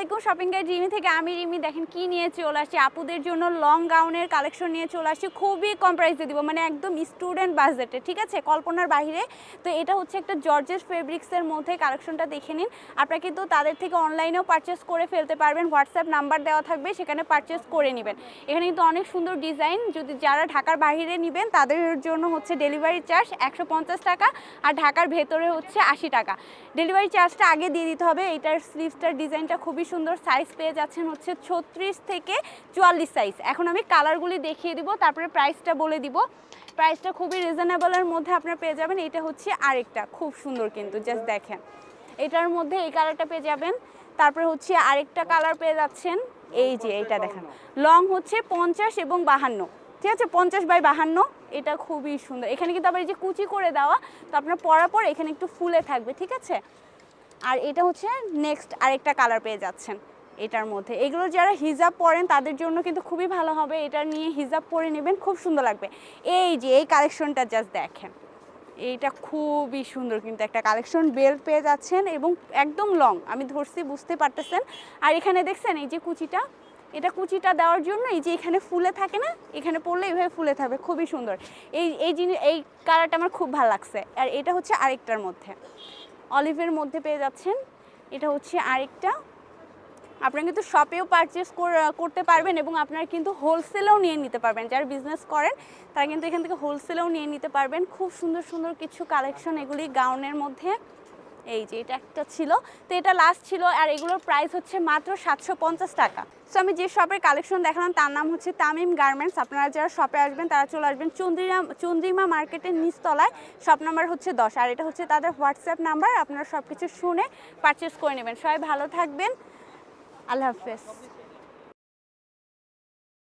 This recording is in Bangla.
আলাইকুম শপিং গাইড রিমি থেকে আমি রিমি। দেখেন কি নিয়ে চলে আসছি, আপুদের জন্য লং গাউনের কালেকশন নিয়ে চলে আসছি। খুবই কম প্রাইসে দিব মানে একদম স্টুডেন্ট বাজেটে ঠিক আছে? কল্পনার বাইরে তো এটা হচ্ছে একটা জর্জেস ফেব্রিক্সের মধ্যে কালেকশনটা দেখে নিন। আপনারা কিন্তু তাদের থেকে অনলাইনেও পারচেস করে ফেলতে পারবেন। হোয়াটসঅ্যাপ নাম্বার দেওয়া থাকবে, সেখানে পারচেস করে নেবেন। এখানে কিন্তু অনেক সুন্দর ডিজাইন যদি যারা ঢাকার বাইরে নেবেন, তাদের জন্য হচ্ছে ডেলিভারি চার্জ একশো পঞ্চাশ টাকা আর ঢাকার ভেতরে হচ্ছে আশি টাকা। ডেলিভারি চার্জটা আগে দিয়ে দিতে হবে, এটার স্লিভসটার ডিজাইনটা খুবই সুন্দর সাইজ পেয়ে যাচ্ছেন হচ্ছে ছত্রিশ থেকে চুয়াল্লিশ সাইজ এখন আমি কালারগুলি দেখিয়ে দিব, তারপরে প্রাইসটা বলে দিব। প্রাইসটা খুবই রিজনেবলের মধ্যে আপনারা পেয়ে যাবেন। এটা হচ্ছে আরেকটা, খুব সুন্দর কিন্তু জাস্ট দেখেন। এটার মধ্যে এই কালারটা পেয়ে যাবেন। তারপরে হচ্ছে আরেকটা কালার পেয়ে যাচ্ছেন, এই যে এইটা দেখেন। লং হচ্ছে পঞ্চাশ এবং বাহান্ন, ঠিক আছে? পঞ্চাশ বাই বাহান্ন, এটা খুবই সুন্দর। এখানে কিন্তু আবার এই যে কুচি করে দেওয়া, তো আপনার পরার পর এখানে একটু ফুলে থাকবে, ঠিক আছে? আর এটা হচ্ছে নেক্সট আরেকটা কালার পেয়ে যাচ্ছেন এটার মধ্যে। এগুলো যারা হিজাব পরেন, তাদের জন্য কিন্তু খুবই ভালো হবে। এটা নিয়ে হিজাব পরে নেবেন, খুব সুন্দর লাগবে। এই যে, এই কালেকশনটা জাস্ট দেখেন। এইটা খুবই সুন্দর কিন্তু একটা কালেকশন বেল্ট পেয়ে যাচ্ছেন এবং একদম লং আমি ধরছি, বুঝতে পারতেছেন? আর এখানে দেখছেন, এই যে কুচিটা, এটা কুচিটা দেওয়ার জন্য এই যে এখানে ফুলে থাকে না, এখানে পড়লে এইভাবে ফুলে থাকবে, খুবই সুন্দর। এই এই জিনিস, এই কালারটা আমার খুব ভালো লাগছে। আর এটা হচ্ছে আরেকটার মধ্যে। অলিভের মধ্যে পেয়ে যাচ্ছেন। এটা হচ্ছে আরেকটা। আপনারা কিন্তু শপেও পারচেস করতে পারবেন এবং আপনারা কিন্তু হোলসেলেও নিয়ে নিতে পারবেন। যারা বিজনেস করেন, তারা কিন্তু এখান থেকে হোলসেলেও নিয়ে নিতে পারবেন। খুব সুন্দর সুন্দর কিছু কালেকশন এগুলি গাউনের মধ্যে। এই যে এটা একটা ছিল। তো এটা লাস্ট ছিল আর এগুলোর প্রাইস হচ্ছে মাত্র সাতশো পঞ্চাশ টাকা। সো আমি যে শপের কালেকশন দেখালাম তার নাম হচ্ছে তামিম গার্মেন্টস আপনারা যারা শপে আসবেন তারা চলে আসবেন চন্দ্রিমা চন্দ্রিমা মার্কেটের নিচতলায়। শপ নাম্বার হচ্ছে দশ আর এটা হচ্ছে তাদের হোয়াটসঅ্যাপ নাম্বার আপনারা সব কিছু শুনে পারচেস করে নেবেন। সবাই ভালো থাকবেন। আল্লাহ হাফেজ।